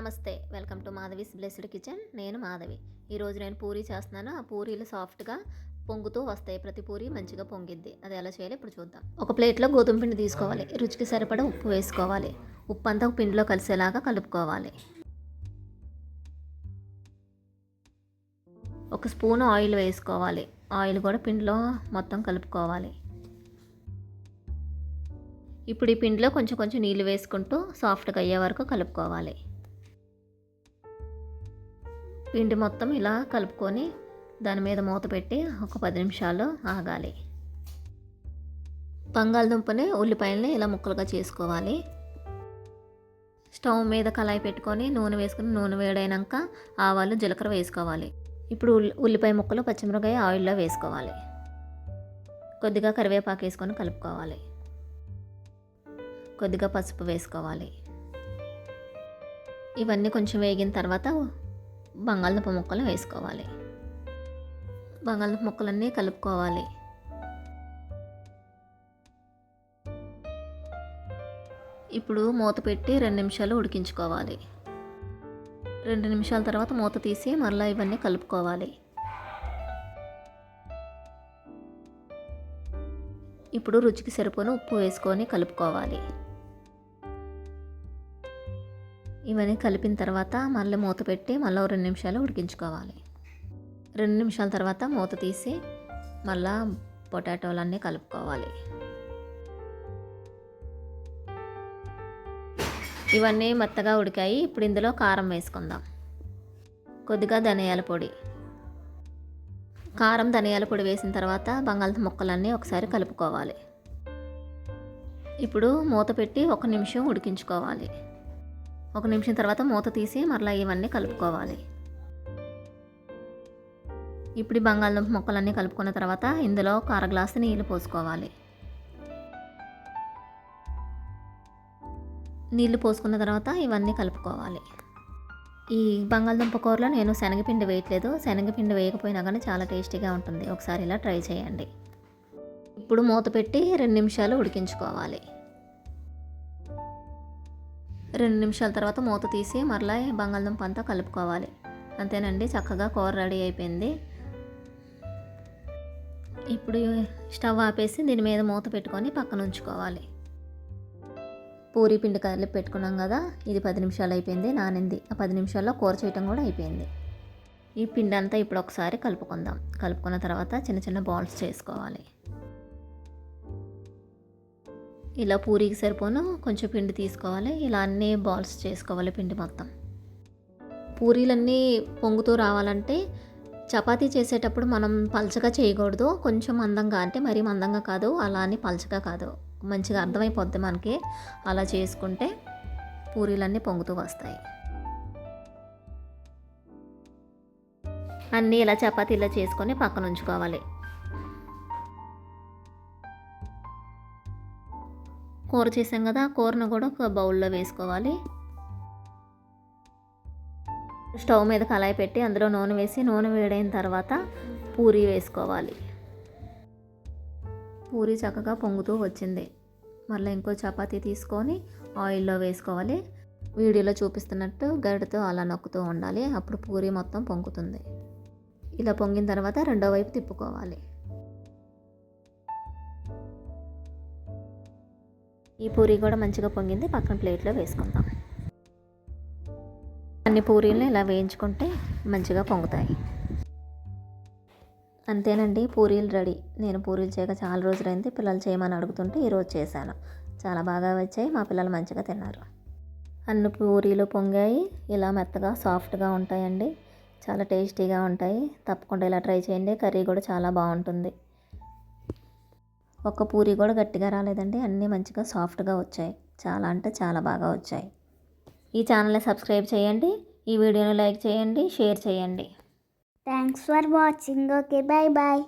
నమస్తే welcome to Madhavi's blessed kitchen నేను మాధవి. ఈరోజు నేను పూరీ చేస్తున్నాను. ఆ పూరీలు సాఫ్ట్గా పొంగుతూ వస్తాయి. ప్రతి పూరి మంచిగా పొంగిద్ది. అది ఎలా చేయాలి ఇప్పుడు చూద్దాం. ఒక ప్లేట్లో గోధుమ పిండి తీసుకోవాలి. రుచికి సరిపడా ఉప్పు వేసుకోవాలి. ఉప్పు అంతా పిండిలో కలిసేలాగా కలుపుకోవాలి. ఒక స్పూన్ ఆయిల్ వేసుకోవాలి. ఆయిల్ కూడా పిండిలో మొత్తం కలుపుకోవాలి. ఇప్పుడు ఈ పిండిలో కొంచెం కొంచెం నీళ్ళు వేసుకుంటూ సాఫ్ట్గా అయ్యే వరకు కలుపుకోవాలి. పిండి మొత్తం ఇలా కలుపుకొని దాని మీద మూత పెట్టి ఒక పది నిమిషాలు ఆగాలి. బంగాళదుంపని ఉల్లిపాయలని ఇలా ముక్కలుగా చేసుకోవాలి. స్టవ్ మీద కళాయి పెట్టుకొని నూనె వేసుకుని నూనె వేడైనాక ఆవాలు జీలకర్ర వేసుకోవాలి. ఇప్పుడు ఉల్లి ఉల్లిపాయ ముక్కలు పచ్చిమిరకాయ ఆయిల్లో వేసుకోవాలి. కొద్దిగా కరివేపాకు వేసుకొని కలుపుకోవాలి. కొద్దిగా పసుపు వేసుకోవాలి. ఇవన్నీ కొంచెం వేగిన తర్వాత బంగాళదుంప ముక్కలు వేసుకోవాలి. బంగాళదుంప ముక్కలన్నీ కలుపుకోవాలి. ఇప్పుడు మూత పెట్టి రెండు నిమిషాలు ఉడికించుకోవాలి. రెండు నిమిషాల తర్వాత మూత తీసి మరలా ఇవన్నీ కలుపుకోవాలి. ఇప్పుడు రుచికి సరిపోను ఉప్పు వేసుకొని కలుపుకోవాలి. ఇవన్నీ కలిపిన తర్వాత మళ్ళీ మూత పెట్టి మళ్ళీ రెండు నిమిషాలు ఉడికించుకోవాలి. రెండు నిమిషాల తర్వాత మూత తీసి మళ్ళా పొటాటోలన్నీ కలుపుకోవాలి. ఇవన్నీ మెత్తగా ఉడికాయి. ఇప్పుడు ఇందులో కారం వేసుకుందాం. కొద్దిగా ధనియాల పొడి. కారం ధనియాల పొడి వేసిన తర్వాత బంగాళదుంప ముక్కలన్నీ ఒకసారి కలుపుకోవాలి. ఇప్పుడు మూత పెట్టి ఒక నిమిషం ఉడికించుకోవాలి. ఒక నిమిషం తర్వాత మూత తీసి మరలా ఇవన్నీ కలుపుకోవాలి. ఇప్పుడు బంగాళదుంప ముక్కలన్నీ కలుపుకున్న తర్వాత ఇందులో ఒక అర గ్లాసు నీళ్ళు పోసుకోవాలి. నీళ్ళు పోసుకున్న తర్వాత ఇవన్నీ కలుపుకోవాలి. ఈ బంగాళదుంప కూరలో నేను శనగపిండి వేయట్లేదు. శనగపిండి వేయకపోయినా కానీ చాలా టేస్టీగా ఉంటుంది. ఒకసారి ఇలా ట్రై చేయండి. ఇప్పుడు మూత పెట్టి రెండు నిమిషాలు ఉడికించుకోవాలి. రెండు నిమిషాల తర్వాత మూత తీసి మరలా బంగాళదుంప అంతా కలుపుకోవాలి. అంతేనండి చక్కగా కూర రెడీ అయిపోయింది. ఇప్పుడు స్టవ్ ఆపేసి దీని మీద మూత పెట్టుకొని పక్కన ఉంచుకోవాలి. పూరి పిండి కలిపి పెట్టుకున్నాం కదా ఇది పది నిమిషాలు అయిపోయింది నానింది. ఆ పది నిమిషాల్లో కూర చేయటం కూడా అయిపోయింది. ఈ పిండి అంతా ఇప్పుడు ఒకసారి కలుపుకుందాం. కలుపుకున్న తర్వాత చిన్న చిన్న బాల్స్ చేసుకోవాలి. ఇలా పూరికి సరిపోను కొంచెం పిండి తీసుకోవాలి. ఇలా అన్నీ బాల్స్ చేసుకోవాలి పిండి మొత్తం. పూరీలన్నీ పొంగుతూ రావాలంటే చపాతీ చేసేటప్పుడు మనం పలచగా చేయకూడదు. కొంచెం మందంగా అంటే మరీ మందంగా కాదు అలా అని పలచగా కాదు. మంచిగా అర్థమైపోద్ది మనకి. అలా చేసుకుంటే పూరీలన్నీ పొంగుతూ వస్తాయి. అన్నీ ఇలా చపాతీలా చేసుకొని పక్కన ఉంచుకోవాలి. కూర చేసాం కదా కూరను కూడా ఒక బౌల్లో వేసుకోవాలి. స్టవ్ మీద కళాయి పెట్టి అందులో నూనె వేసి నూనె వేడైన తర్వాత పూరీ వేసుకోవాలి. పూరీ చక్కగా పొంగుతూ వచ్చింది. మళ్ళీ ఇంకో చపాతీ తీసుకొని ఆయిల్లో వేసుకోవాలి. వీడియోలో చూపిస్తున్నట్టు గరిటతో అలా నొక్కుతూ ఉండాలి. అప్పుడు పూరీ మొత్తం పొంగుతుంది. ఇలా పొంగిన తర్వాత రెండో వైపు తిప్పుకోవాలి. ఈ పూరీ కూడా మంచిగా పొంగింది. పక్కన ప్లేట్లో వేసుకుందాం. అన్ని పూరీలను ఇలా వేయించుకుంటే మంచిగా పొంగుతాయి. అంతేనండి పూరీలు రెడీ. నేను పూరీలు చేయక చాలా రోజులైంది. పిల్లలు చేయమని అడుగుతుంటే ఈరోజు చేశాను. చాలా బాగా వచ్చాయి. మా పిల్లలు మంచిగా తిన్నారు. అన్ని పూరీలు పొంగాయి. ఇలా మెత్తగా సాఫ్ట్గా ఉంటాయండి. చాలా టేస్టీగా ఉంటాయి. తప్పకుండా ఇలా ట్రై చేయండి. కర్రీ కూడా చాలా బాగుంటుంది. ఒక్క పూరి కూడా గట్టిగా రాలేదండి. అన్నీ మంచిగా సాఫ్ట్గా వచ్చాయి. చాలా అంటే చాలా బాగా వచ్చాయి. ఈ ఛానల్ని సబ్స్క్రైబ్ చేయండి. ఈ వీడియోని లైక్ చేయండి. షేర్ చేయండి. Thanks for watching okay bye bye